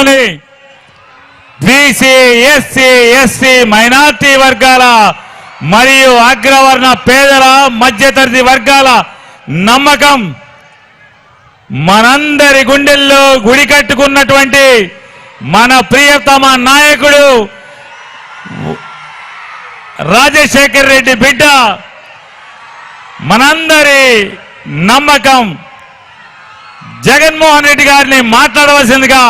రాష్ట్రంలోని BC SC SC minority వర్గాల మరియు అగ్రవర్ణ పేదల మధ్యతరగతి వర్గాల నమ్మకం మనందరి గుండెల్లో గుడి కట్టుకున్నటువంటి మన ప్రియతమ నాయకుడు రాజశేఖర్ రెడ్డి బిడ్డ మనందరి నమ్మకం. జగన్మోహన్ రెడ్డి గారిని మాట్లాడవలసిందిగా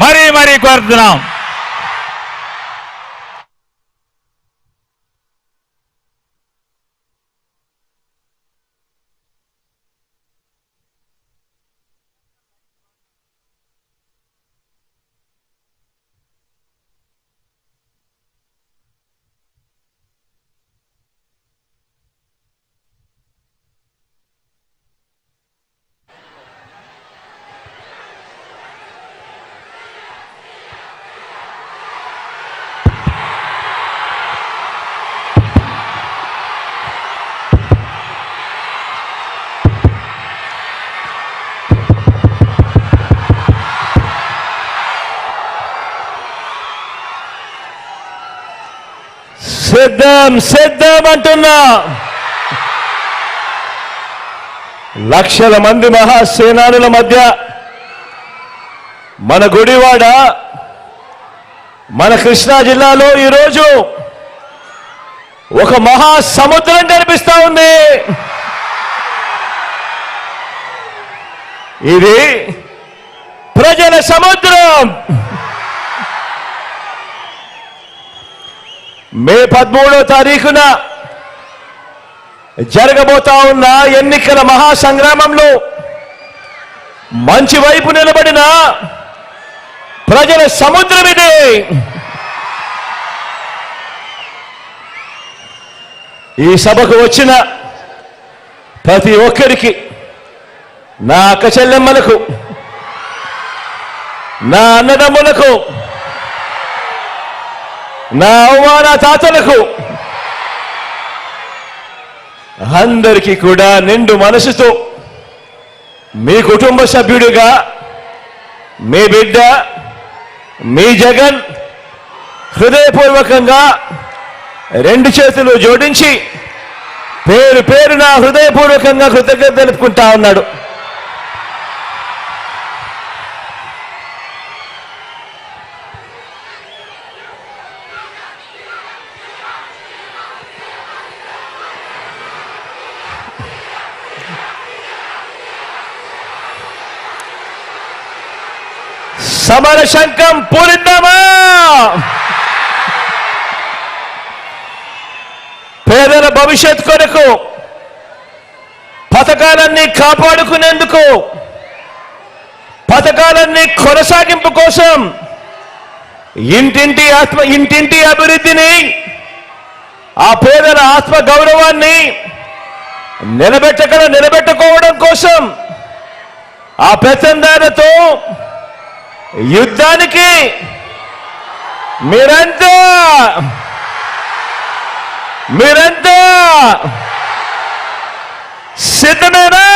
మరీ మరీ కోరుతున్నాం. సిద్ధం సిద్ధం అంటున్నా. లక్షల మంది మహాసేనానుల మధ్య మన గుడివాడ మన కృష్ణా జిల్లాలో ఈరోజు ఒక మహా సముద్రం కనిపిస్తా ఉంది. ఇది ప్రజల సముద్రం. మే పదమూడో తారీఖున జరగబోతా ఉన్న ఎన్నికల మహాసంగ్రామంలో మంచి వైపు నిలబడిన ప్రజల సముద్రం ఇదే. ఈ సభకు వచ్చిన ప్రతి ఒక్కరికి నా అక్క చెల్లెమ్మలకు నా అన్నదమ్ములకు నా అవమాన తాతలకు అందరికీ కూడా నిండు మనసుతో మీ కుటుంబ సభ్యుడిగా మీ బిడ్డ మీ జగన్ హృదయపూర్వకంగా రెండు చేతులు జోడించి పేరు పేరున హృదయపూర్వకంగా కృతజ్ఞత తెలుపుకుంటా ఉన్నాడు. సమర శంఖం పూరిద్దామా? పేదల భవిష్యత్ కొరకు పథకాలన్నీ కాపాడుకునేందుకు పథకాలన్నీ కొనసాగింపు కోసం ఇంటింటి ఆత్మ ఇంటింటి అభివృద్ధిని ఆ పేదల ఆత్మ గౌరవాన్ని నిలబెట్టగల నిలబెట్టుకోవడం కోసం ఆ పెత్తందారులతో యుద్ధానికి మీరంతా మీరంతా సిద్ధమేనా?